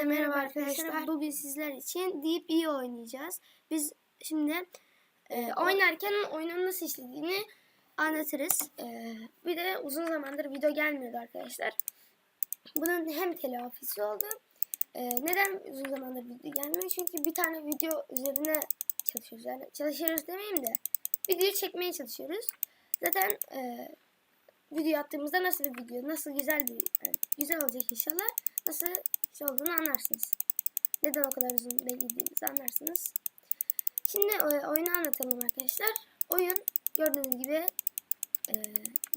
Hepinize merhaba arkadaşlar. Bugün sizler için Deep iyi oynayacağız. Biz şimdi e, oynarken oyunun nasıl işlediğini anlatırız. E, bir de uzun zamandır video gelmiyordu arkadaşlar. Bunun hem telafisi oldu. E, neden uzun zamandır video gelmiyor? Çünkü bir tane video üzerine çalışıyoruz. Yani çalışıyoruz demeyeyim de video çekmeye çalışıyoruz. Zaten e, video attığımızda nasıl bir video, nasıl güzel bir, yani güzel olacak inşallah. Nasıl şey olduğunu anlarsınız. Neden o kadar uzun beklediğimizi anlarsınız. Şimdi e, oyunu anlatalım arkadaşlar. Oyun gördüğünüz gibi e,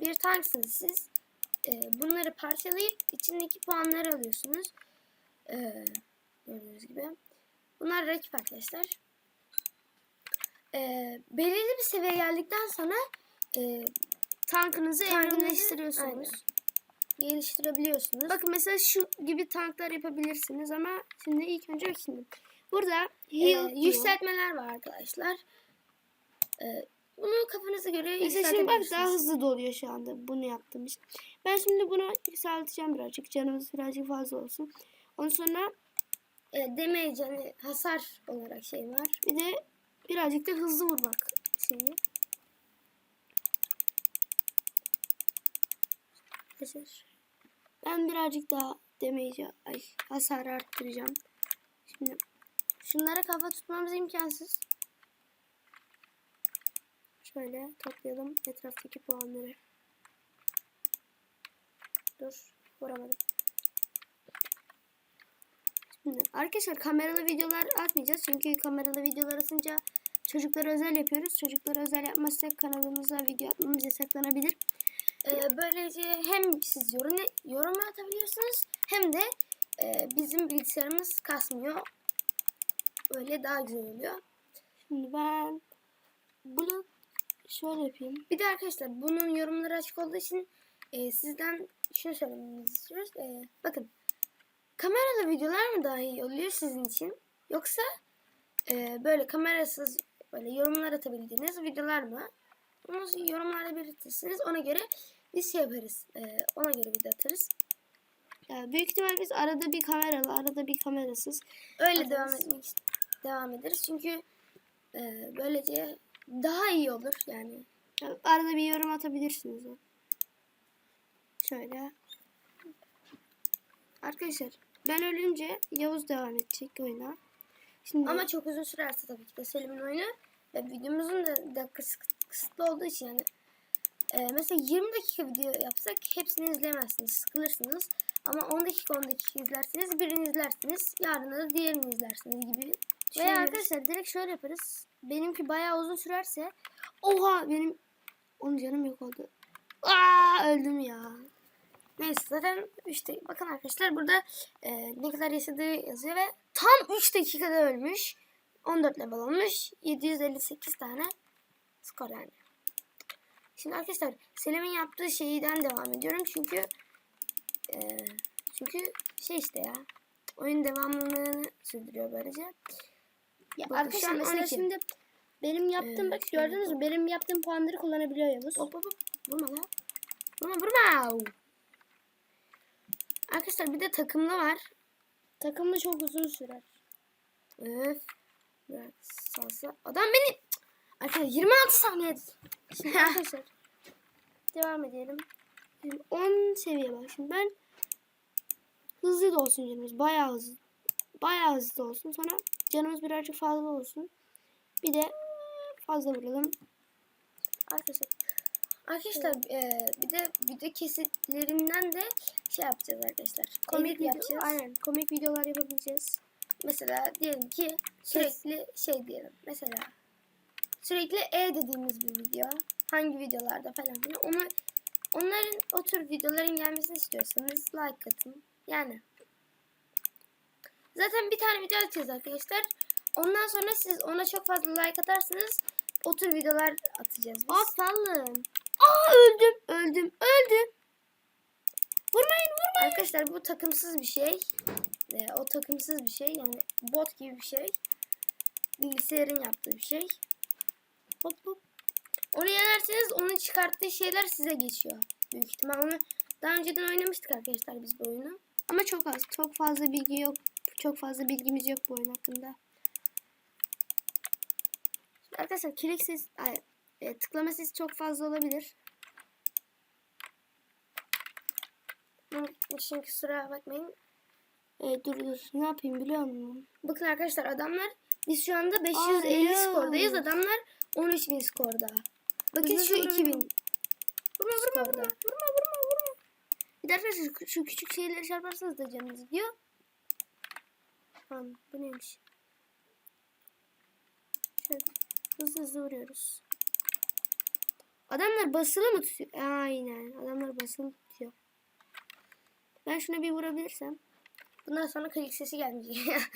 bir tanksınız siz. E, bunları parçalayıp içindeki puanları alıyorsunuz. Gördüğünüz gibi. Bunlar rakip arkadaşlar. Belirli bir seviye geldikten sonra tankınızı Tankınızı- evrimleştiriyorsunuz. Geliştirebiliyorsunuz. Bakın mesela şu gibi tanklar yapabilirsiniz ama şimdi ilk önce bak şimdi. Burada Heal e, yükseltmeler var arkadaşlar. E, bunu kafanıza göre Mesela şimdi bak daha hızlı doluyor şu anda bunu yaptığım için. Ben şimdi bunu yükselteceğim birazcık. Canımız birazcık fazla olsun. Ondan sonra E, damage yani hasar olarak şey var. bir de birazcık da hızlı vurmak şeyi. Arkadaşlar, Ben birazcık daha damage, ay hasarı arttıracağım. Şimdi Şunlara kafa tutmamız imkansız. şöyle toplayalım etraftaki puanları. Dur vuramadım. Şimdi arkadaşlar kameralı videolar atmayacağız. Çünkü kameralı videolar atınca çocuklara özel yapıyoruz. Çocuklara özel yapmazsak kanalımıza video atmamız yasaklanabilir. E, böylece hem siz yorum, yorum atabiliyorsunuz hem de e, bizim bilgisayarımız kasmıyor. Böyle daha güzel oluyor. Şimdi ben bunu şöyle yapayım. Bir de arkadaşlar bunun yorumları açık olduğu için e, sizden şunu söylemenizi istiyoruz. E, bakın kameralı videolar mı daha iyi oluyor sizin için? Yoksa e, böyle kamerasız böyle yorumlar atabildiğiniz videolar mı? Bunu yorumlarda belirtirsiniz. Ona göre biz şey yaparız. E, ona göre video atarız. Ya büyük ihtimal biz arada bir kameralı, arada bir kamerasız. Öyle Atarız. devam etmek devam ederiz. Çünkü e, böylece daha iyi olur yani. Ya arada bir yorum atabilirsiniz. Şöyle. Arkadaşlar ben ölünce Yavuz devam edecek oyuna. Şimdi Ama çok uzun sürerse tabii ki de Selim'in oyunu ve videomuzun da dakikası kısıtlı olduğu için yani e, mesela 20 dakika video yapsak hepsini izleyemezsiniz, sıkılırsınız. Ama 10 dakika 10 dakika izlerseniz birini izlersiniz, yarın da diğerini izlersiniz gibi. Veya arkadaşlar direkt şöyle yaparız. Benimki bayağı uzun sürerse oha benim onun canım yok oldu. Aa öldüm ya. Neyse zaten işte bakın arkadaşlar burada e, ne kadar yaşadığı yazıyor ve tam 3 dakikada ölmüş. 14 level olmuş. 758 tane skor yani. Şimdi arkadaşlar Selim'in yaptığı şeyden devam ediyorum çünkü e, çünkü şey işte ya oyun devamlılığını sürdürüyor böylece. Ya Bakın arkadaşlar mesela 12. şimdi benim yaptığım Ee, bak gördünüz mü? Benim yaptığım puanları kullanabiliyor Yavuz. Hop hop hop. Vurma lan. Vurma vurma. Arkadaşlar bir de takımlı var. Takımda çok uzun sürer. Öf. Salsa. Adam beni... Arkadaşlar 26 saniye. Şimdi arkadaşlar devam edelim. Şimdi 10 seviye bak. Şimdi ben hızlı da olsun canımız. Bayağı hızlı. Bayağı hızlı da olsun. Sonra canımız birazcık fazla olsun. Bir de fazla vuralım. Arkadaşlar. Arkadaşlar e, bir de video kesitlerinden de şey yapacağız arkadaşlar. Komik Edit video, yapacağız. aynen. Komik videolar yapabileceğiz. Mesela diyelim ki sürekli şey diyelim. Mesela sürekli E dediğimiz bir video. Hangi videolarda falan filan. Onu, onların o tür videoların gelmesini istiyorsanız like atın. Yani. Zaten bir tane video atacağız arkadaşlar. Ondan sonra siz ona çok fazla like atarsanız o tür videolar atacağız biz. Aa sallın. Aa öldüm. Öldüm. Öldüm. Vurmayın vurmayın. Arkadaşlar bu takımsız bir şey. Ee, o takımsız bir şey. Yani bot gibi bir şey. Bilgisayarın yaptığı bir şey. Hop hop. Onu yenerseniz onun çıkarttığı şeyler size geçiyor. Büyük ihtimal onu daha önceden oynamıştık arkadaşlar biz bu oyunu. Ama çok az. Çok fazla bilgi yok. Çok fazla bilgimiz yok bu oyun hakkında. Şimdi arkadaşlar kilik ses, ay, e, tıklama sesi çok fazla olabilir. Şimdi kusura bakmayın. E, dur dur ne yapayım biliyor musun? Bakın arkadaşlar adamlar biz şu anda 550 Aa, skordayız. Adamlar 13 bin skorda. Bakın şu 2000. Vurma vurma vurma, vurma vurma vurma. Bir de arkadaşlar şu küçük şeyleri çarparsanız da canınız gidiyor. Tamam bu neymiş? Şöyle hızlı hızlı vuruyoruz. Adamlar basılı mı tutuyor? Aynen adamlar basılı tutuyor. Ben şuna bir vurabilirsem. Bundan sonra klik sesi gelmeyecek.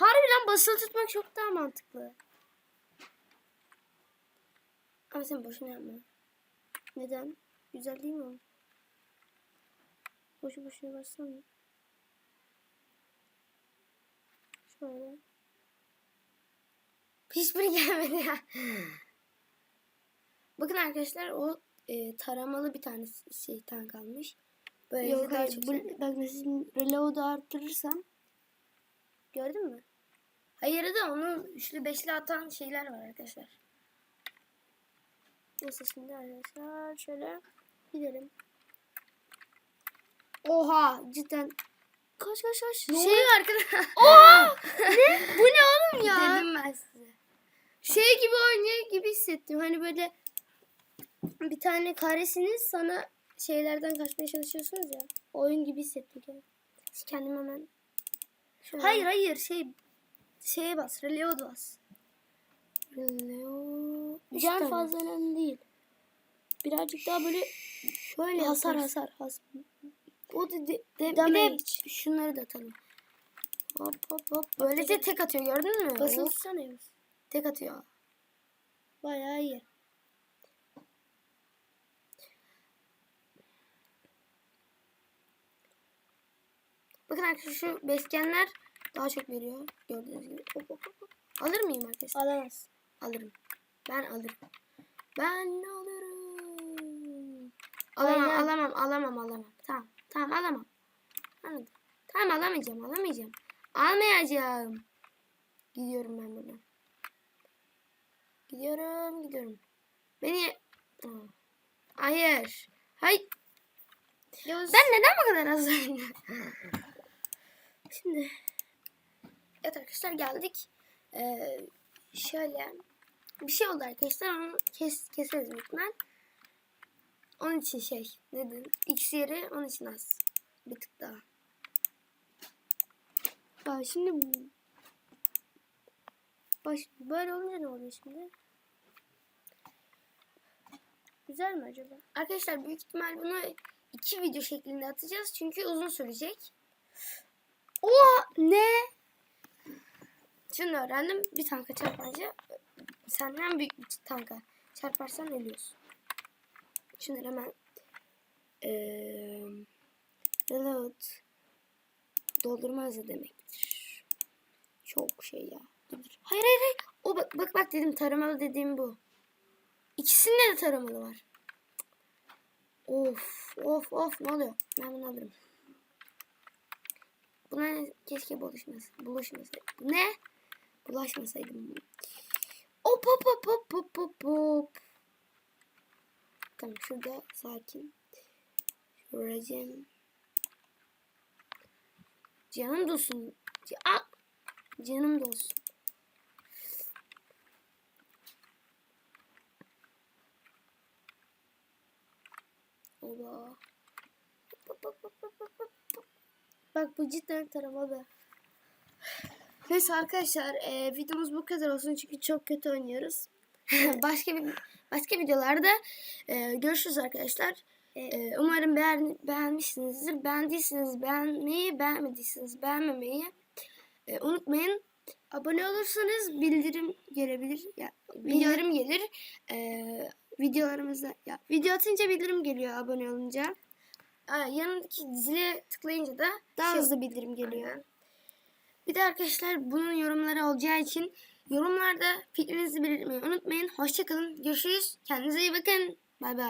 Harbiden basılı tutmak çok daha mantıklı. Ama sen boşuna yapma. Neden? Güzel değil mi o? Boşu boşuna bassana. Şöyle. Hiçbiri gelmedi ya. Bakın arkadaşlar o e, taramalı bir tane şey tank almış. Böyle Yok daha hayır. Bu, bak mesela reload'u arttırırsam. Gördün mü? Hayır da onun üçlü beşli atan şeyler var arkadaşlar. Neyse şimdi arkadaşlar şöyle gidelim. Oha cidden. Koş koş koş. Ne şey oluyor arkadaşlar? Oha! ne? Bu ne oğlum ya? Dedim ben size. Şey gibi oynuyor gibi hissettim. Hani böyle bir tane karesiniz sana şeylerden kaçmaya çalışıyorsunuz ya. Oyun gibi hissettim kendimi. Kendim hemen. Şöyle. Hayır hayır şey şeye bas. Reload bas. Reload. Can tane. fazla önemli değil. Birazcık daha böyle Şöyle hasar yaparız. hasar hasar. O de, de, de, bir de Damage. şunları da atalım. Hop hop hop. Böylece tek atıyor gördün mü? tutsana Yunus. Tek atıyor. Bayağı iyi. Bakın arkadaşlar şu beskenler daha çok veriyor. Gördüğünüz gibi. Hop hop hop. Alır mıyım arkadaşlar? Alamaz. Alırım. Ben alırım. Ben alırım. Alamam, Aynen. alamam, alamam, alamam. Tamam, tamam alamam. Anladım. Tamam alamayacağım, alamayacağım. Almayacağım. Gidiyorum ben buradan. Gidiyorum, gidiyorum. Beni... Hayır. Hayır. Yavuz. Ben neden bu kadar az şimdi Evet arkadaşlar geldik. Ee, şöyle bir şey oldu arkadaşlar. Onu kes, keseriz ihtimal. Onun için şey nedir? X yeri onun için az. Bir tık daha. Aa, şimdi baş, böyle olunca ne oluyor şimdi? Güzel mi acaba? Arkadaşlar büyük ihtimal bunu iki video şeklinde atacağız. Çünkü uzun sürecek. Oha ne? Şunu öğrendim. Bir tanka çarpınca senden büyük bir tanka çarparsan ölüyorsun. Şunları hemen eee reload doldurmaz da demektir. Çok şey ya. Hayır hayır hayır. O bak bak bak dedim taramalı dediğim bu. İkisinde de taramalı var. Of of of ne oluyor? Ben bunu alırım. Buna keşke buluşmasaydım. Buluşmasaydım. Ne? Bulaşmasaydım. Hop hop hop hop hop hop hop. Tamam şurada sakin. Şuracım. Canım dolsun. Aa! Canım dolsun. Oba. Bak bu cidden taramalı. Neyse arkadaşlar e, videomuz bu kadar olsun çünkü çok kötü oynuyoruz. başka bir başka videolarda e, görüşürüz arkadaşlar. E, umarım beğen, beğenmişsinizdir. Beğendiyseniz beğenmeyi, beğenmediyseniz beğenmemeyi e, unutmayın. Abone olursanız bildirim gelebilir. Ya, Bildirim gelir. E, videolarımızda ya video atınca bildirim geliyor abone olunca. a, yanındaki zile tıklayınca da Daha şey- hızlı bildirim geliyor. Aynen. Bir de arkadaşlar bunun yorumları olacağı için yorumlarda fikrinizi belirtmeyi unutmayın. Hoşçakalın. Görüşürüz. Kendinize iyi bakın. Bay bay.